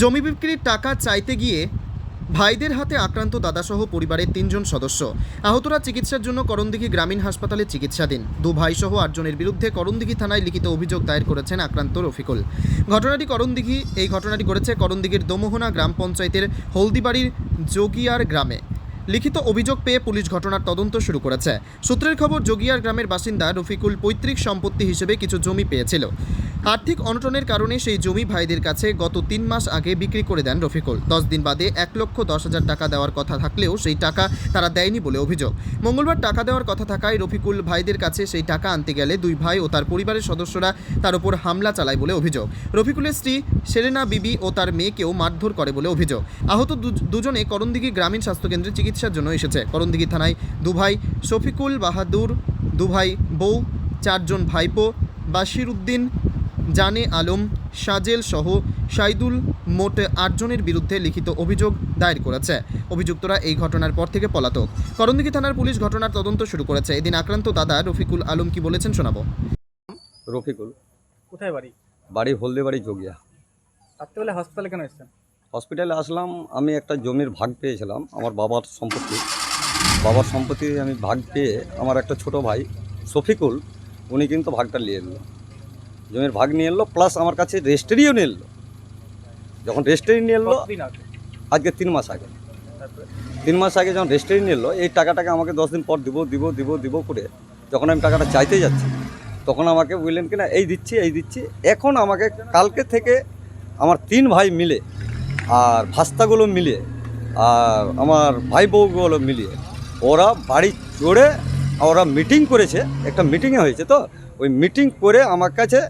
জমি বিক্রির টাকা চাইতে গিয়ে ভাইদের হাতে আক্রান্ত দাদাসহ পরিবারের তিনজন সদস্য। আহতরা চিকিৎসার জন্য করণদিঘি গ্রামীণ হাসপাতালে চিকিৎসাধীন। দু ভাইসহ আটজনের বিরুদ্ধে করণদিঘি থানায় লিখিত অভিযোগ দায়ের করেছেন আক্রান্ত রফিকুল। ঘটনাটি করণদিঘি, এই ঘটনাটি ঘটেছে করণদিঘির দমোহনা গ্রাম পঞ্চায়েতের হলদিবাড়ির যোগিয়ার গ্রামে। লিখিত অভিযোগ পেয়ে পুলিশ ঘটনার তদন্ত শুরু করেছে। সূত্রের খবর যোগিয়ার গ্রামের বাসিন্দা রফিকুল পৈতৃক সম্পত্তি হিসেবে কিছু জমি পেয়েছিল। আর্থিক অনটনের কারণে সেই জমি ভাইদের কাছে গত তিন মাস আগে বিক্রি করে দেন রফিকুল। দশ দিন বাদে এক লক্ষ দশ হাজার টাকা দেওয়ার কথা থাকলেও সেই টাকা তারা দেয়নি বলে অভিযোগ। মঙ্গলবার টাকা দেওয়ার কথা থাকায় রফিকুল ভাইদের কাছে সেই টাকা আনতে গেলে দুই ভাই ও তার পরিবারের সদস্যরা তার উপর হামলা চালায় বলে অভিযোগ। রফিকুলের স্ত্রী সেরেনা বিবি ও তার মেয়েকেও মারধর করে বলে অভিযোগ। আহত দুজনে করণদিঘি গ্রামীণ স্বাস্থ্যকেন্দ্রে চিকিৎসার জন্য এসেছে। করণদিঘি থানায় দুভাই শফিকুল বাহাদুর দুভাই বউ, চারজন ভাইপো, বাশির উদ্দিন জানে আলম সাজেল সহ সাইদুল মোট আটজনের বিরুদ্ধে লিখিত অভিযোগ দায়ের করেছে। অভিযুক্তরা এই ঘটনার পর থেকে পলাতক। করণদিঘি থানার পুলিশ ঘটনার তদন্ত শুরু করেছে। এদিন আক্রান্ত দাদা রফিকুল আলম কি বলেছেন শোনাবো। রফিকুল। কোথায় বাড়ি? বাড়ি হলদিবাড়ি যোগিয়া। রাত্রেবেলা হসপিটালে কেন এসছেন? হসপিটালে আসলাম আমি একটা জমির ভাগ পেয়েছিলাম আমার বাবার সম্পত্তি। বাবার সম্পত্তি আমি ভাগ পেয়ে আমার একটা ছোট ভাই শফিকুল উনি কিন্তু ভাগটা নিয়ে এলো জমির ভাগ নিয়ে এলো প্লাস আমার কাছে রেজিস্ট্রিও নিয়ে এলো। যখন রেজিস্ট্রি নিয়ে এলো আজকে তিন মাস আগে। তিন মাস আগে যখন রেজিস্ট্রি নিয়ে এলো এই টাকাটাকে আমাকে দশ দিন পর দিব দিব দিব দিব করে যখন আমি টাকাটা চাইতে যাচ্ছি তখন আমাকে বললেন কিনা এই দিচ্ছি এই দিচ্ছি। এখন আমাকে কালকে থেকে আমার তিন ভাই মিলে আর ভাস্তাগুলো মিলিয়ে আর আমার ভাই বউগুলো মিলিয়ে ওরা বাড়ি চড়ে ওরা মিটিং করেছে একটা মিটিংয়ে হয়েছে তো ওই মিটিং করে আমার কাছে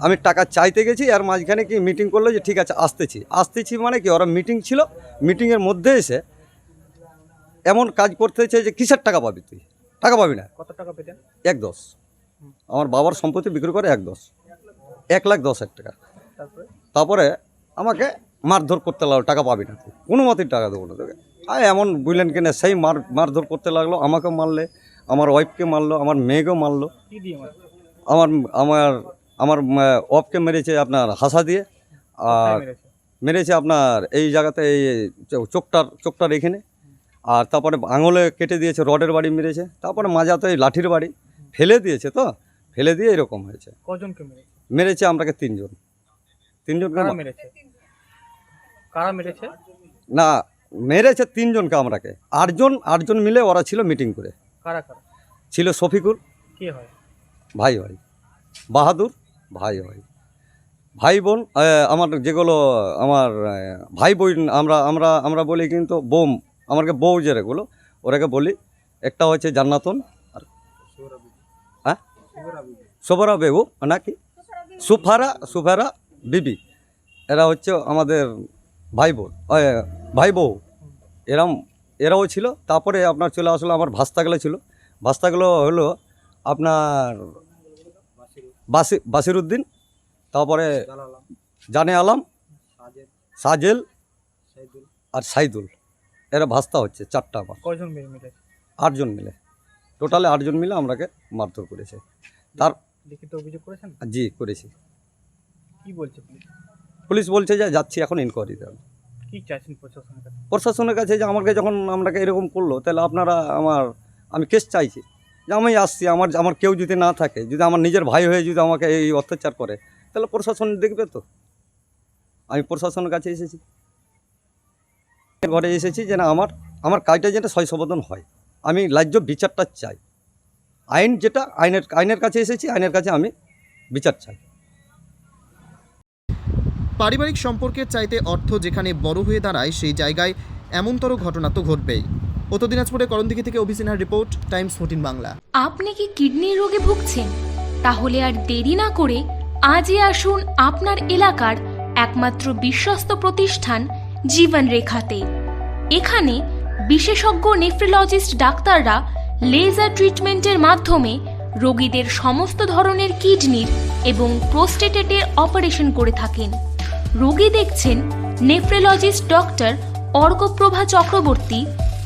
আমি টাকা চাইতে গেছি আর মাঝখানে কি মিটিং করল যে ঠিক আছে আসতেছি। আসতেছি মানে কি ওরা মিটিং ছিল মিটিংয়ের মধ্যে এসে এমন কাজ করতেছে যে কিসের টাকা পাবি তুই? টাকা পাবি না। কত টাকা পেতেন? এক দশ। আমার বাবার সম্পত্তি বিক্রি করে এক দশ। এক লাখ দশ হাজার টাকা। তারপরে? আমাকে মারধর করতে লাগল টাকা পাবি না তুই। কোনো মতেই টাকা দেবো না তোকে। আর এমন বুঝলেন কিনা? সেই মার মারধর করতে লাগল আমাকে মারলে আমার ওয়াইফকে মারলো আমার মেয়েকেও মারলো? আমার আমার আমার অফকে মেরেছে আপনার হাসা দিয়ে আর মেরেছে? আপনার এই জায়গাতে এই চোখটার চোখটার এখানে। আর তারপরে আঙুলে কেটে দিয়েছে রডের বাড়ি মেরেছে। তারপরে মাজাতে এই লাঠির বাড়ি ফেলে দিয়েছে তো? ফেলে দিয়ে এরকম হয়েছে। কজনকে মেরেছে? মেরেছে আমরাকে তিনজন। তিনজন কারা মেরেছে? কারা মেরেছে? না মেরেছে তিনজনকে আমরাকে। আটজন আটজন মিলে ওরা ছিল মিটিং করে। কারা কারা? ছিল শফিকুল কে হয়? ভাই ভাই বাহাদুর ভাই ভাই ভাই বোন আমার যেগুলো, আমার ভাই বোন, আমরা আমরা আমরা বলি কিন্তু বোম আমাকে বউ যেগুলো, ওরাকে বলি, একটা হচ্ছে জান্নাতন, আর হ্যাঁ? সোফারা বেগু নাকি? সুফারা সুফারা বিবি, এরা হচ্ছে আমাদের ভাই বোন ভাই বউ। এরম, এরাও ছিল, তারপরে আপনার চলে আসলো, আমার ভাস্তাগুলো ছিল। ভাস্তাগুলো হলো আপনার বাসি বাসিরুদ্দিন তারপরে জানে আলম সাজেল আর সাইদুল। এরা ভাস্তা হচ্ছে চারটা আমার কয়জন মেরেছে আটজন মিলে। টোটালে আটজন মিলে আমরাকে মারধর করেছে। তার লিখিত অভিযোগ করেছেন? জি করেছি। কি বলছে পুলিশ? পুলিশ বলছে যে যাচ্ছি এখন ইনকোয়ারিতে কি চাইছেন প্রশাসনের কাছে? প্রশাসনের কাছে যে আমাকে যখন আমরাকে এরকম করল তাহলে আপনারা আমার আমি কেস চাইছি। যে আমি আসছি, আমার আমার কেউ যদি না থাকে, যদি আমার নিজের ভাই হয়ে যদি আমাকে এই অত্যাচার করে, তাহলে প্রশাসন দেখবে তো? আমি প্রশাসনের কাছে এসেছি। ঘরে এসেছি যে না, আমার আমার কাজটা যেটা সমাধান হয়। আমি ন্যায্য বিচারটা চাই। আইন যেটা, আইনের আইনের কাছে এসেছি, আইনের কাছে আমি বিচার চাই। পারিবারিক সম্পর্কের চাইতে অর্থ যেখানে বড় হয়ে দাঁড়ায়, সেই জায়গায় এমনতর ঘটনা তো ঘটবেই। উত্তর দিনাজপুরে করণদিঘি থেকে অভিসিনহার রিপোর্ট, টাইমস ফোর্টিন বাংলা। আপনি কি কিডনির রোগে ভুগছেন? তাহলে আর দেরি না করে আজই আসুন আপনার এলাকার একমাত্র বিশ্বস্ত প্রতিষ্ঠান জীবন রেখাতে এখানে বিশেষজ্ঞ নেফ্রোলজিস্ট ডাক্তাররা লেজার ট্রিটমেন্টের মাধ্যমে রোগীদের সমস্ত ধরনের কিডনির এবং প্রোস্টেটেটের অপারেশন করে থাকেন। রোগী দেখছেন nephrologist doctor Arkaprava Chakraborty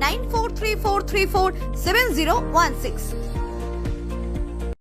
9434347016.